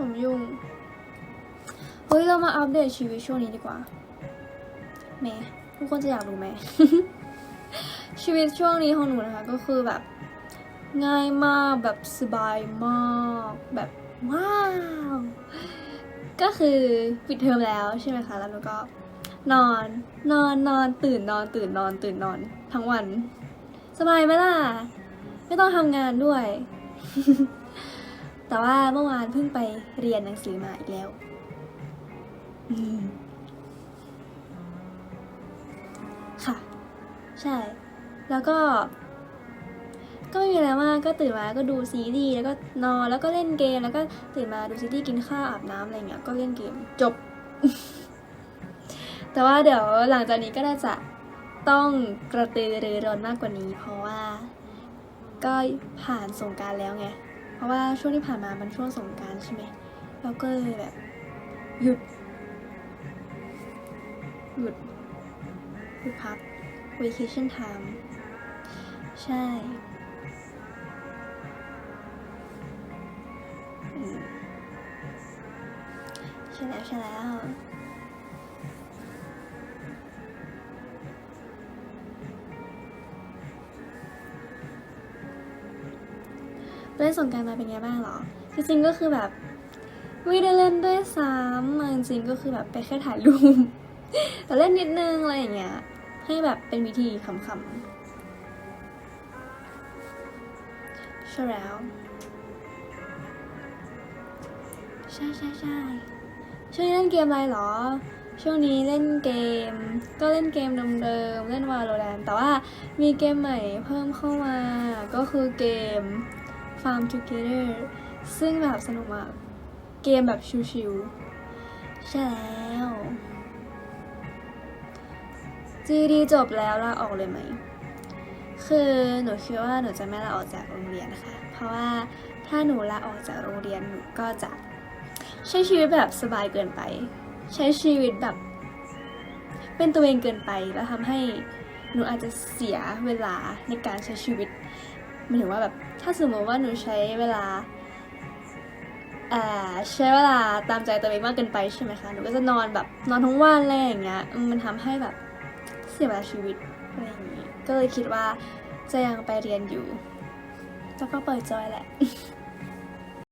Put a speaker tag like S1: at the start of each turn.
S1: ผมยุ่ง เฮ้ย เรามาอัปเดตชีวิตช่วงนี้ดีกว่าแหมทุกคนจะอยากรู้ไหม ชีวิตช่วงนี้ของหนูนะคะก็คือแบบ ง่ายมากแบบสบายมากแบบว้าว ก็คือปิดเทอมแล้วใช่ไหมคะ แล้วหนูก็นอนนอนนอนตื่นนอนตื่นนอนตื่นนอน ทั้งวัน สบายไหมล่ะ ไม่ต้องทำงานด้วย แต่ว่าเมื่อวานเพิ่งไปเรียนหนังสือมาอีกแล้วอืมค่ะ ใช่ แล้วก็ ก็ไม่มีอะไรมาก ก็ตื่นมาก็ดูซีรีส์แล้วก็นอนแล้วก็เล่นเกม แล้วก็ตื่นมาดูซีรีส์กินข้าวอาบน้ำอะไรเงี้ย ก็เล่นเกม จบ แต่ว่าเดี๋ยวหลังจากนี้ก็น่าจะต้องกระตือรือร้นมากกว่านี้ เพราะว่า ก็ผ่านสงกรารแล้วไงเพ ราะว่าช่วงที่ผ่านมามันช่วงสงการใช่ไหมเราก็เลยแบบหยุด หยุดหยุดพัก vacation time ใช่ใช่แล้วใช่แล้ว เล่นสงกรารมาเป็นไงบ้างเหรอจริงๆก็คือแบบไม่ได้เล่นด้วยซ้ำมจริงๆก็คือแบบไปแค่ถ่ายรูปแต่เล่นนิดนึงอะไรอย่างเงี้ยให้แบบเป็นวิธีขำๆใช่แล้วใช่ใช่ใช่ช่วงนี้เล่นเกมอะไรเหรอ ช่วงนี้เล่นเกม ก็เล่นเกมเดิมๆเล่น Valorant แต่ว่ามีเกมใหม่เพิ่มเข้ามา ก็คือเกม Farm Together ซึ่งแบบสนุกมากเกมแบบชิวๆใช่แล้ว GD จบแล้วลาออกเลยไหม คือหนูคิดว่าหนูจะไม่ลาออกจากโรงเรียนนะคะ เพราะว่าถ้าหนูลาออกจากโรงเรียนหนูก็จะใช้ชีวิตแบบสบายเกินไป ใช้ชีวิตแบบ เป็นตัวเองเกินไปแล้วทำให้หนูอาจจะเสียเวลาในการใช้ชีวิต มายถึงว่าแบบถ้าสมมติว่าหนูใช้เวลาใช้เวลาตามใจตัวเองมากเกินไปใช่ไหมคะ หนูก็จะนอนแบบนอนทั้งวันอะไรอย่างเงี้ย มันทำให้แบบเสียเวลาชีวิตอะไรอย่างงี้ ก็เลยคิดว่าจะยังไปเรียนอยู่แล้วก็เปิดจอยแหละ